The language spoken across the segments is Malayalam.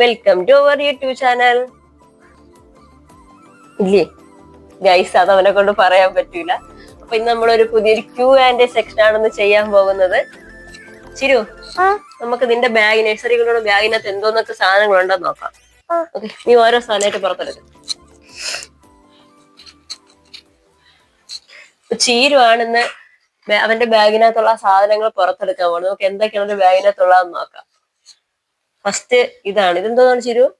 Welcome to our YouTube channel ഇല്ലേ? ഗൈസ് അത് അവനെ കൊണ്ട് പറയാൻ പറ്റൂല. അപ്പൊ ഇന്ന് നമ്മളൊരു പുതിയൊരു ക്യൂ ആൻഡ് സെക്ഷൻ ആണെന്ന് ചെയ്യാൻ പോകുന്നത്. ചിരു നമുക്ക് നിന്റെ ബാഗ് നഴ്സറികളുടെ ബാഗിനകത്ത് എന്തോന്നൊക്കെ സാധനങ്ങൾ ഉണ്ടെന്ന് നോക്കാം. ഓക്കെ നീ ഓരോ സാധനമായിട്ട് പുറത്തെടുക്ക ചീരുവാണെന്ന് അവന്റെ ബാഗിനകത്തുള്ള സാധനങ്ങൾ പുറത്തെടുക്കാൻ പോകുന്നത്. നമുക്ക് എന്തൊക്കെയാണ് ബാഗിനകത്തുള്ളതെന്ന് നോക്കാം. ഫസ്റ്റ് ഇതാണ്. ഇതെന്തോ ചിരു?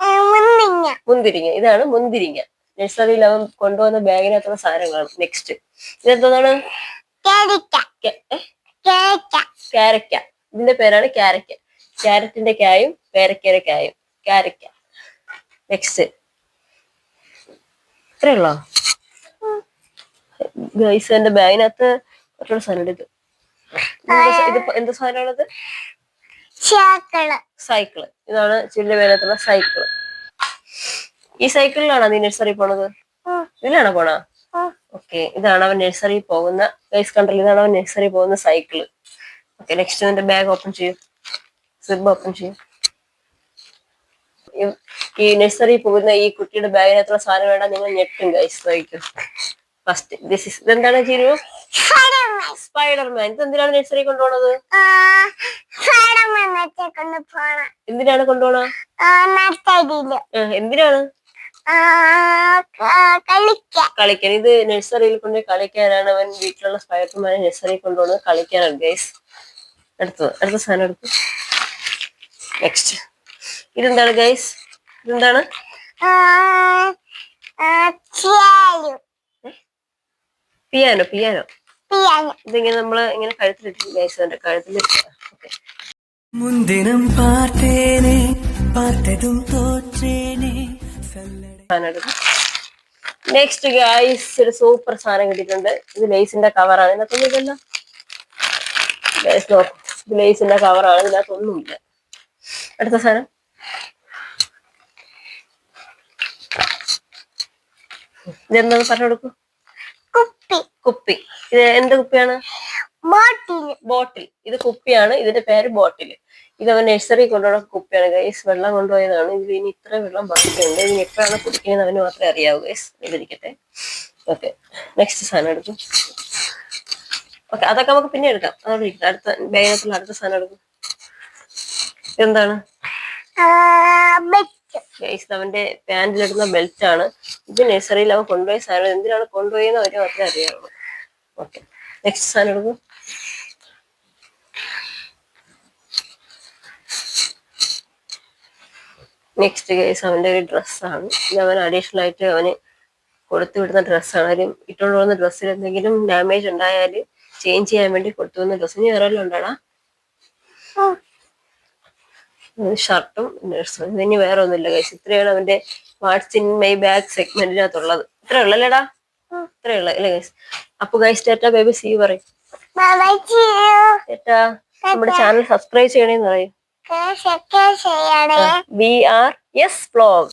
മുന്തിരിങ്ങ. മുന്തിരിങ്ങ. ഇതാണ് മുന്തിരിങ്ങ. നഴ്സറിയിൽ അവൻ കൊണ്ടുവന്ന ബാഗിനകത്തുള്ള സാധനങ്ങളാണ്. നെക്സ്റ്റ് ഇതെന്താണ്? കേരിക്ക. ഇതിന്റെ പേരാണ് കാരക്ക. ക്യാരറ്റിന്റെ കായും പേരക്കയുടെ കായും. കാരക്ക. നെക്സ്റ്റ് ഇത്രയുള്ളോ? ഗൈസ് എന്റെ ബാഗിനകത്ത് കുറച്ചുകൂടെ സാധനം ഇത്. ഇത് എന്ത് സാധനമാണത്? സൈക്കിൾ. ഇതാണ് ചില്ലിന്റെ ബാഗിനകത്തുള്ള സൈക്കിൾ. ഈ സൈക്കിളിലാണോ നീ നഴ്സറി പോണത്? ഇതിലാണോ പോണ. ഓക്കെ ഇതാണ് അവൻ നഴ്സറി പോകുന്ന ഗൈസ് കണ്ടല്ലോ? ഇതാണ് അവൻ നഴ്സറി പോകുന്ന സൈക്കിൾ. ഓക്കെ നെക്സ്റ്റ് നിന്റെ ബാഗ് ഓപ്പൺ ചെയ്യും. സിബ് ഓപ്പൺ ചെയ്യും. ഈ- ഈ നഴ്സറി പോകുന്ന ഈ കുട്ടിയുടെ ബാഗിനകത്തുള്ള സാധനം വേണ്ട നിങ്ങൾ ഞെട്ടും ഗൈസ് വഹിക്കും ഫസ്റ്റ് ദിസ് ഇസ് ഇതെന്താണ് ചിരു സ്പൈഡർമാൻ ഇത് എന്തിനാണ് നഴ്സറി കൊണ്ടുപോണത്? എന്തിനാണ് കൊണ്ടുപോണ? എന്തിനാണ്? കളിക്കാൻ. ഇത് നഴ്സറിയിൽ കൊണ്ട് കളിക്കാനാണ് അവൻ വീട്ടിലുള്ള സ്പൈഡർമാനെ നഴ്സറിയിൽ കൊണ്ടുപോകുന്നത് കളിക്കാനാണ് ഗൈസ് അടുത്തത് അടുത്ത സാധനം എടുത്തു നെക്സ്റ്റ് ഇതെന്താണ് ഗൈസ് ഇതെന്താണ്? പിയാനോ പിയാനോ പിയാനോ ഇതിങ്ങനെ നമ്മൾ ഇങ്ങനെ കഴുത്തിലിട്ട് കഴുത്തിൽ ഓക്കെ മുന്തിനം പാർത്തേനെ പാർത്തതും തോറ്റേനെ. സല്ലട നെക്സ്റ്റ് ഗൈസ് ഒരു സൂപ്പർ സാധനം കിട്ടിയിട്ടുണ്ട്. ഇത് ലേസിന്റെ കവറാണ് ഇതിനകത്തൊന്നും ഇല്ലല്ലോ. ഗൈസ് നോക്കും. ഇത് ലേസിന്റെ കവറാണ് ഇതിനകത്തൊന്നുമില്ല അടുത്ത സാധനം. ഇതെന്താന്ന് പറഞ്ഞു കൊടുക്കൂ? കുപ്പി. ഇത് എന്ത് കുപ്പിയാണ്? ബോട്ടിൽ. ഇത് കുപ്പിയാണ്. ഇതിന്റെ പേര് ബോട്ടിൽ. ഇത് അവൻ നഴ്സറി കൊണ്ടുപോകുന്ന കുപ്പിയാണ്. ഗൈസ് വെള്ളം കൊണ്ടുപോയതാണ്. ഇതിൽ ഇനി ഇത്ര വെള്ളം ബാക്കിയുണ്ട്. ഇതിന് എപ്പോഴാണ് കുടിക്കുന്നത് അവന് മാത്രമേ അറിയാവൂ ഗൈസ്. ഇതിരിക്കട്ടെ ഓക്കെ. നെക്സ്റ്റ് സാധനം എടുക്കും. ഓക്കെ അതൊക്കെ നമുക്ക് പിന്നെ എടുക്കാം. അതോടെ അടുത്ത ബാഗിനകത്തുള്ള അടുത്ത സാധനം എടുക്കും. എന്താണ് ഗൈസ് അവന്റെ പാന്റിലിടുന്ന ബെൽറ്റ് ആണ് ഇത് നഴ്സറിയിൽ അവൻ കൊണ്ടുപോയ സാധനം. എന്തിനാണ് കൊണ്ടുപോയെന്ന് അവന് മാത്രമേ അറിയാവുള്ളൂ ഓക്കെ നെക്സ്റ്റ് സാധനം എടുക്കും. നെക്സ്റ്റ് കേസ് അവന്റെ ഒരു ഡ്രസ്സാണ് ഇത് അവൻ അഡീഷണൽ ആയിട്ട് അവന് കൊടുത്തു വിടുന്ന ഡ്രസ്സാണ് അവരും ഇട്ടുകൊണ്ട് പോകുന്ന ഡ്രസ്സിൽ എന്തെങ്കിലും ഡാമേജ് ഉണ്ടായാൽ ചേഞ്ച് ചെയ്യാൻ വേണ്ടി കൊടുത്തു വിടുന്ന ഡ്രസ്സ് ഇനി വേറെ ഉണ്ടാടാ? ഷർട്ടും ഡ്രസ്സും ഇനി വേറെ ഒന്നുമില്ല കേസ് ഇത്രയാണ് അവന്റെ വാട്സ് ഇൻ മൈ ബാഗ് സെഗ്മെന്റിനകത്തുള്ളത് ഇത്രേ ഉള്ളല്ലേടാ ഉം. ഉള്ളു അല്ലേ ഗൈസ് അപ്പൊ ഗൈസ് ടാറ്റ ബേബി സി പറയും. നമ്മുടെ ചാനൽ സബ്സ്ക്രൈബ് ചെയ്യണേന്ന് പറയും. V R yes vlog